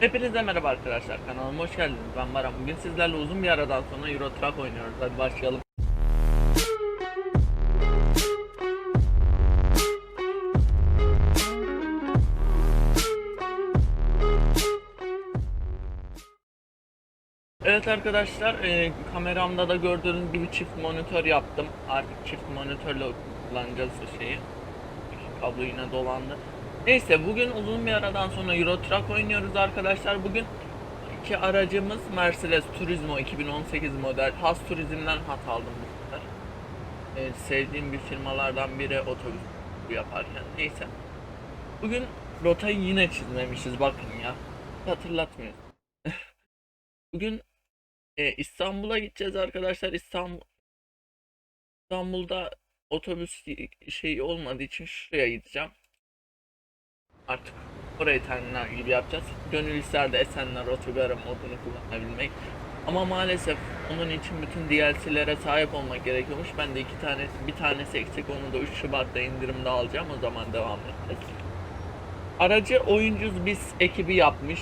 Hepinize merhaba arkadaşlar kanalıma hoş geldiniz. Ben Baran. Bugün sizlerle uzun bir aradan sonra Euro Truck oynuyoruz. Hadi başlayalım. Evet arkadaşlar e, kameramda da gördüğünüz gibi çift monitör yaptım. Artık çift monitörle kullanacağız şeyi. Kablo yine dolandı Neyse bugün uzun bir aradan sonra Euro Truck oynuyoruz arkadaşlar. Bugün iki aracımız Mercedes Turismo 2018 model. Has Turizm'den hat aldım bu sefer. Ee, sevdiğim bir firmalardan biri otobüs yaparken. Neyse. Bugün rotayı yine çizmemişiz bakın ya. Hatırlatmıyor. Bugün e, İstanbul'a gideceğiz arkadaşlar. İstanbul İstanbul'da otobüs şey olmadığı için şuraya gideceğim artık orayı terminal gibi yapacağız. Gönül ister de Esenler Otogarı modunu kullanabilmek. Ama maalesef onun için bütün DLC'lere sahip olmak gerekiyormuş. Ben de iki tanesi, bir tanesi eksik onu da 3 Şubat'ta indirimde alacağım. O zaman devam edeceğiz. Aracı oyuncuz biz ekibi yapmış.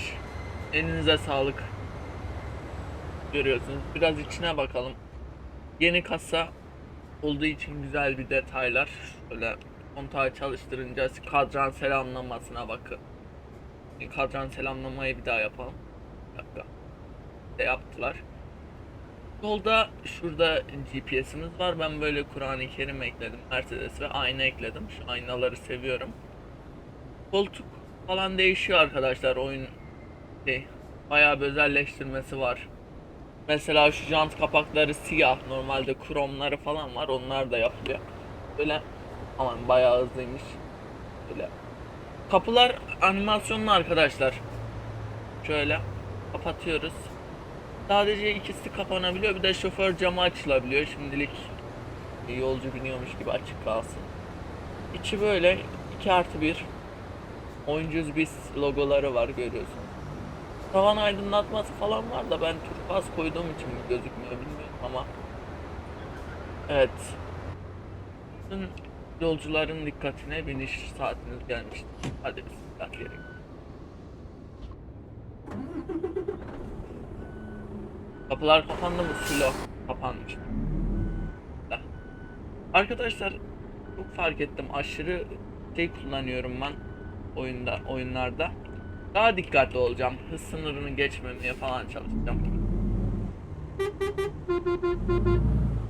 Elinize sağlık. Görüyorsunuz. Biraz içine bakalım. Yeni kasa olduğu için güzel bir detaylar. Şöyle kontağı çalıştırınca kadran selamlamasına bakın. E, Kadran selamlamayı bir daha yapalım. Bir dakika. De yaptılar. Yolda şurada GPS'imiz var. Ben böyle Kur'an-ı Kerim ekledim. Mercedes ve ayna ekledim. Şu aynaları seviyorum. Koltuk falan değişiyor arkadaşlar. Oyun şey, bayağı bir özelleştirmesi var. Mesela şu jant kapakları siyah. Normalde kromları falan var. Onlar da yapılıyor. Böyle Aman bayağı hızlıymış. Böyle. Kapılar animasyonlu arkadaşlar. Şöyle kapatıyoruz. Sadece ikisi kapanabiliyor. Bir de şoför camı açılabiliyor. Şimdilik yolcu biniyormuş gibi açık kalsın. İçi böyle 2 artı 1. Oyuncuz biz logoları var görüyorsunuz. Tavan aydınlatması falan var da ben turkuaz koyduğum için mi gözükmüyor bilmiyorum ama. Evet. Yolcuların dikkatine biniş saatiniz gelmiştir. Hadi bismillah diyelim. Kapılar kapandı mı? Silo kapanmış. Da. Arkadaşlar çok fark ettim aşırı şey kullanıyorum ben oyunda oyunlarda. Daha dikkatli olacağım. Hız sınırını geçmemeye falan çalışacağım.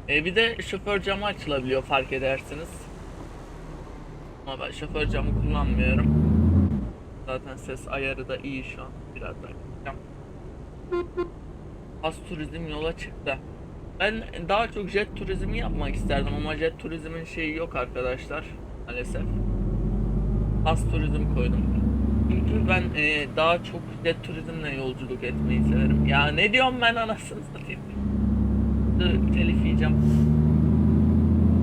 E bir de şoför camı açılabiliyor fark edersiniz. Ama ben şoför camı kullanmıyorum. Zaten ses ayarı da iyi şu an. Biraz daha gideceğim. Az turizm yola çıktı. Ben daha çok jet turizmi yapmak isterdim ama jet turizmin şeyi yok arkadaşlar. Maalesef. Az turizm koydum. Çünkü ben e, daha çok jet turizmle yolculuk etmeyi severim. Ya ne diyorum ben anasını satayım. Telif yiyeceğim.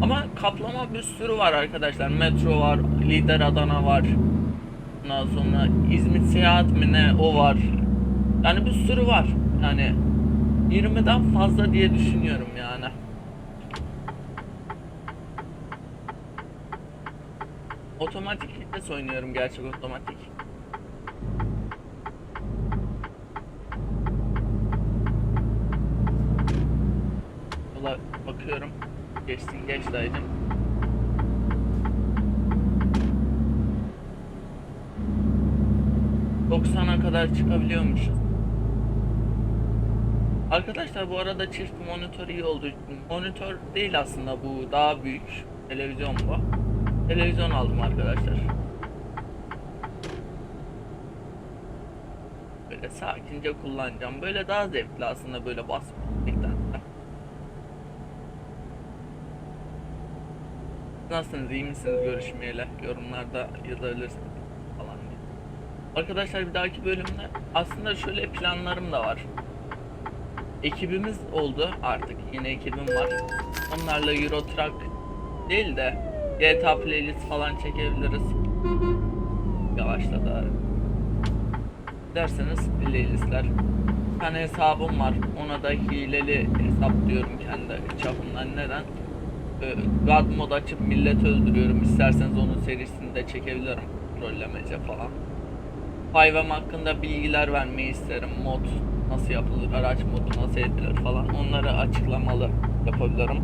Ama kaplama bir sürü var arkadaşlar. Metro var, Lider Adana var. Ondan sonra İzmit Seyahat mi ne o var. Yani bir sürü var. Yani 20'den fazla diye düşünüyorum yani. Otomatik vites oynuyorum gerçek otomatik. Yola bakıyorum. Geçsin geç dayıcım. ...90'a kadar çıkabiliyormuşuz. Arkadaşlar bu arada çift monitör iyi oldu. Monitör değil aslında bu daha büyük. Televizyon bu. Televizyon aldım arkadaşlar. Böyle sakince kullanacağım. Böyle daha zevkli aslında böyle basmaktan. Nasılsınız, iyi misiniz görüşmeyeli? Yorumlarda yazabilirsiniz falan diye. Arkadaşlar bir dahaki bölümde aslında şöyle planlarım da var. Ekibimiz oldu artık. Yine ekibim var. Onlarla Euro Truck değil de GTA playlist falan çekebiliriz. Yavaşladı abi. Derseniz playlistler. Bir tane hesabım var. Ona da hileli hesap diyorum kendi çapımdan. Neden? E, God mod açıp millet öldürüyorum. İsterseniz onun serisini de çekebilirim. Trollemece falan. 5M hakkında bilgiler vermeyi isterim. Mod nasıl yapılır, araç modu nasıl edilir falan onları açıklamalı yapabilirim.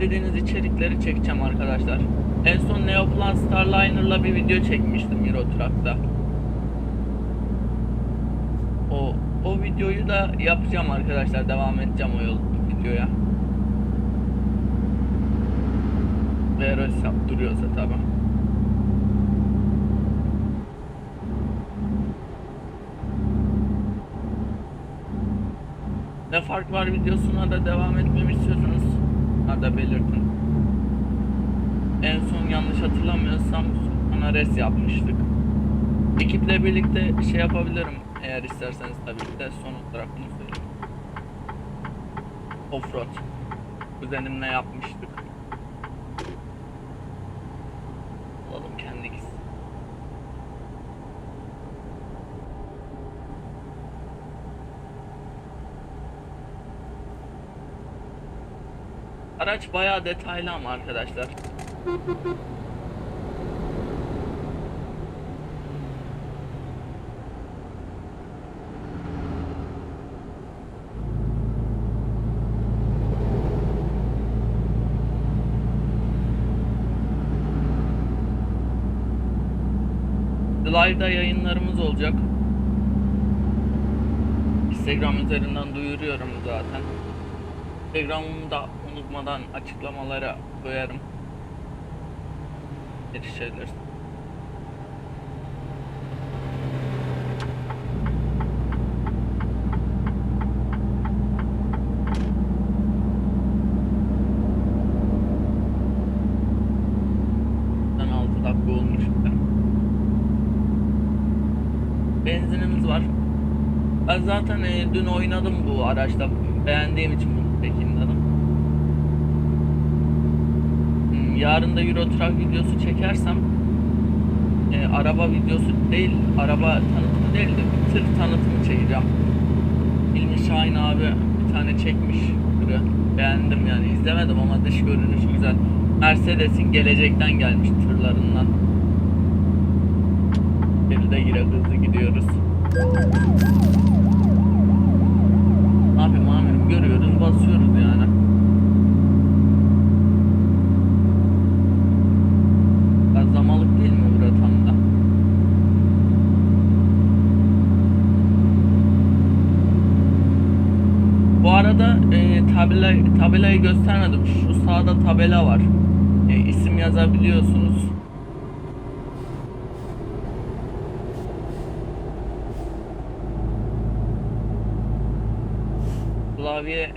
Dediğiniz içerikleri çekeceğim arkadaşlar. En son Neoplan Starliner'la bir video çekmiştim Euro Truck'ta. O o videoyu da yapacağım arkadaşlar. Devam edeceğim o yol videoya. Ve hesap duruyorsa tabi. Ne fark var videosuna da devam etmemi istiyorsanız da belirtin. En son yanlış hatırlamıyorsam Anares yapmıştık. Ekiple birlikte şey yapabilirim eğer isterseniz tabii ki de son olarak bunu söyleyeyim. Offroad. Kuzenimle yapmıştık. Alalım kendi gitsin. Araç bayağı detaylı ama arkadaşlar. Live'da yayınlarımız olacak. Instagram üzerinden duyuruyorum zaten. Instagram'ımı da unutmadan açıklamalara koyarım. Erişebilirsin. Sen 6 dakika olmuş. Benzinimiz var. Ben zaten e, dün oynadım bu araçta. Beğendiğim için bunu çekeyim dedim. Hmm, Yarın da Euro Truck videosu çekersem e, araba videosu değil, araba tanıtımı değil de tır tanıtımı çekeceğim. İlmi Şahin abi bir tane çekmiş tırı. Beğendim yani izlemedim ama dış görünüşü güzel. Mercedes'in gelecekten gelmiş tırlarından. Bir de yine hızlı gidiyoruz. Ne yapayım amirim görüyoruz basıyoruz yani. Gazlamalık değil mi burada tam da? Bu arada e, tabela, tabelayı göstermedim. Şu sağda tabela var. E, isim yazabiliyorsunuz. klavye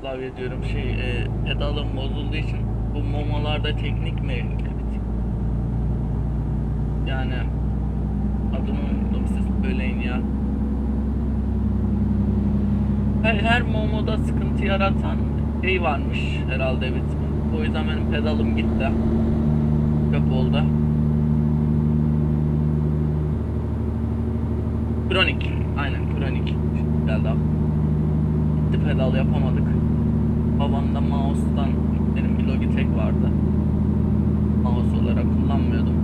klavye diyorum şey e, pedalım bozulduğu için bu momolarda teknik mi yani adını unuttum siz söyleyin ya her, her momoda sıkıntı yaratan şey varmış herhalde bir o yüzden benim pedalım gitti çöp oldu kronik aynen kronik abi gitti pedal yapamadık. Babamda mouse'dan benim bir Logitech vardı. Mouse olarak kullanmıyordum.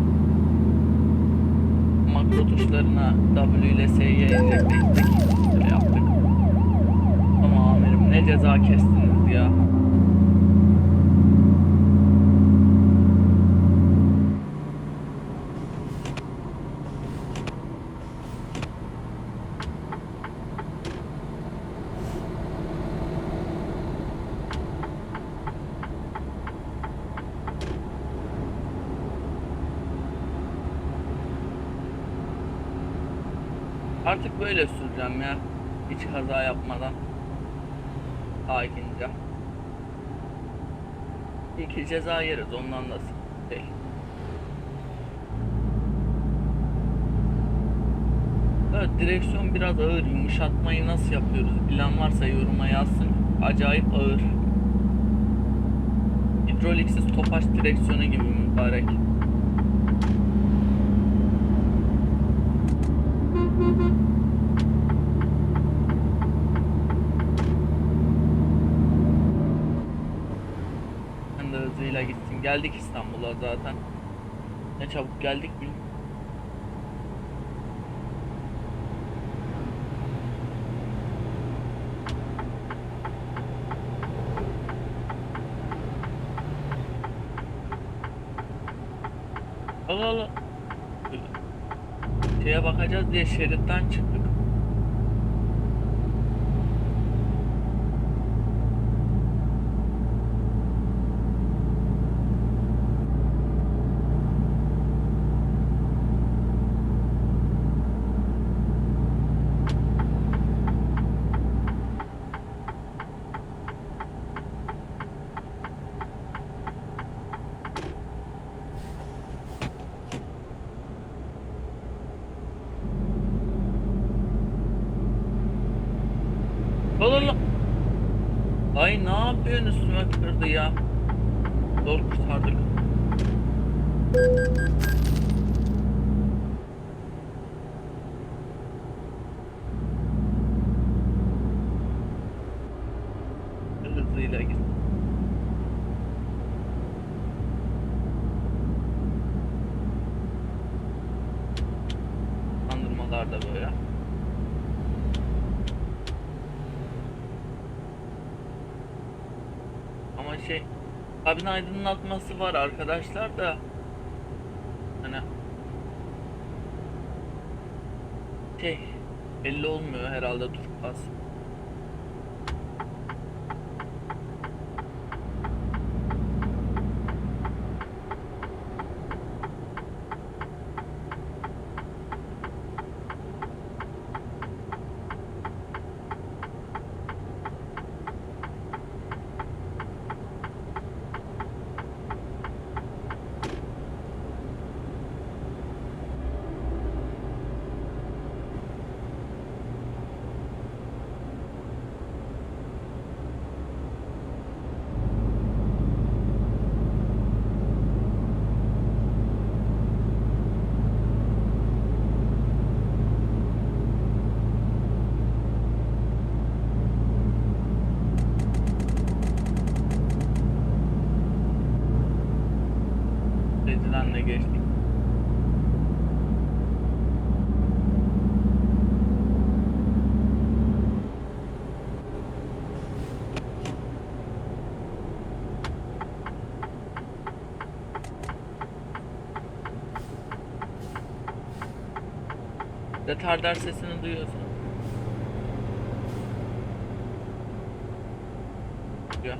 Makro tuşlarına W ile S'ye enjekte ettik. Böyle yaptık. Ne ceza kestiniz ya. Artık böyle süreceğim ya. Hiç kaza yapmadan. Sakince. İki ceza yeriz ondan da sıkıntı değil. Evet direksiyon biraz ağır. Yumuşatmayı nasıl yapıyoruz? Bilen varsa yoruma yazsın. Acayip ağır. Hidroliksiz topaç direksiyonu gibi mübarek. Ben de hızıyla gitsin. Geldik İstanbul'a zaten. Ne çabuk geldik mi? Allah Allah. Şeye bakacağız diye şeritten çıktık. Allah Allah. Ay ne yapıyorsun üstüme kırdı ya. Zor kurtardık. Hızıyla git. Kandırmalar da böyle. Şey kabin aydınlatması var arkadaşlar da hani şey belli olmuyor herhalde turkuaz. Retarder sesini duyuyorsun. Ya.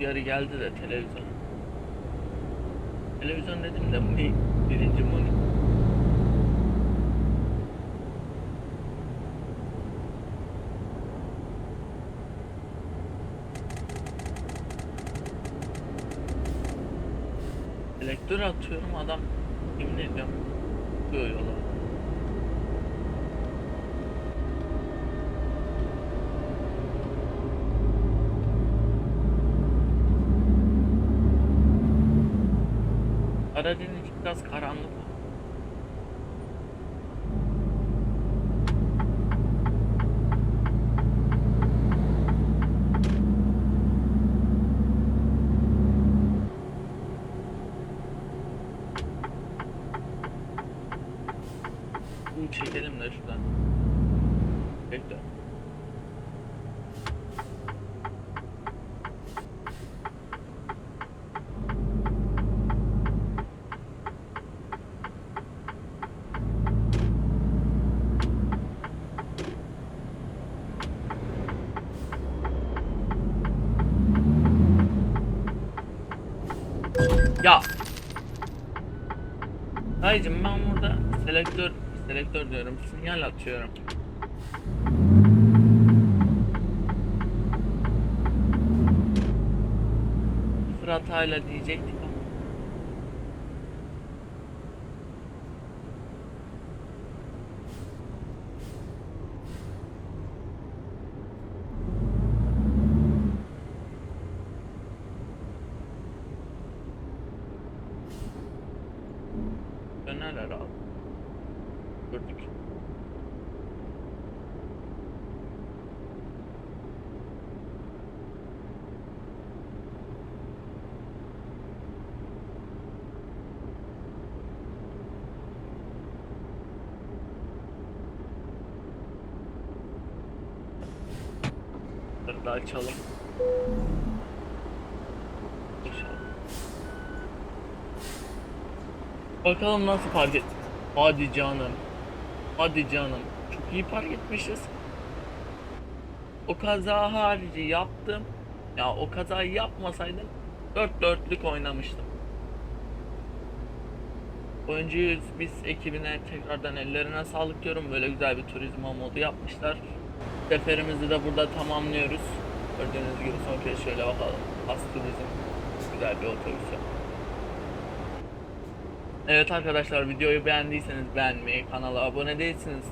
Yarı geldi de televizyon. Televizyon dedim de bu ne? Birinci monitör. Selektör atıyorum adam yemin ediyorum çıkıyor yola. Karadeniz biraz karanlık. Bu çekelim de şuradan. Bekle. Ya. Haycım ben burada selektör selektör diyorum sinyal atıyorum. Sıfır hatayla diyecektik ama. neler abi? Gördük. Bunları açalım. Bakalım nasıl park et. Hadi canım. Hadi canım. Çok iyi park etmişiz. O kaza harici yaptım. Ya o kazayı yapmasaydım dört dörtlük oynamıştım. Oyuncuyuz biz ekibine tekrardan ellerine sağlık diyorum. Böyle güzel bir turizmo modu yapmışlar. Seferimizi de burada tamamlıyoruz. Gördüğünüz gibi son kez şöyle bakalım. Turizm. Güzel bir otobüs. Evet arkadaşlar videoyu beğendiyseniz beğenmeyi, kanala abone değilseniz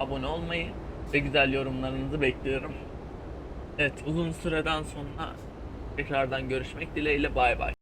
abone olmayı ve güzel yorumlarınızı bekliyorum. Evet uzun süreden sonra tekrardan görüşmek dileğiyle bay bay.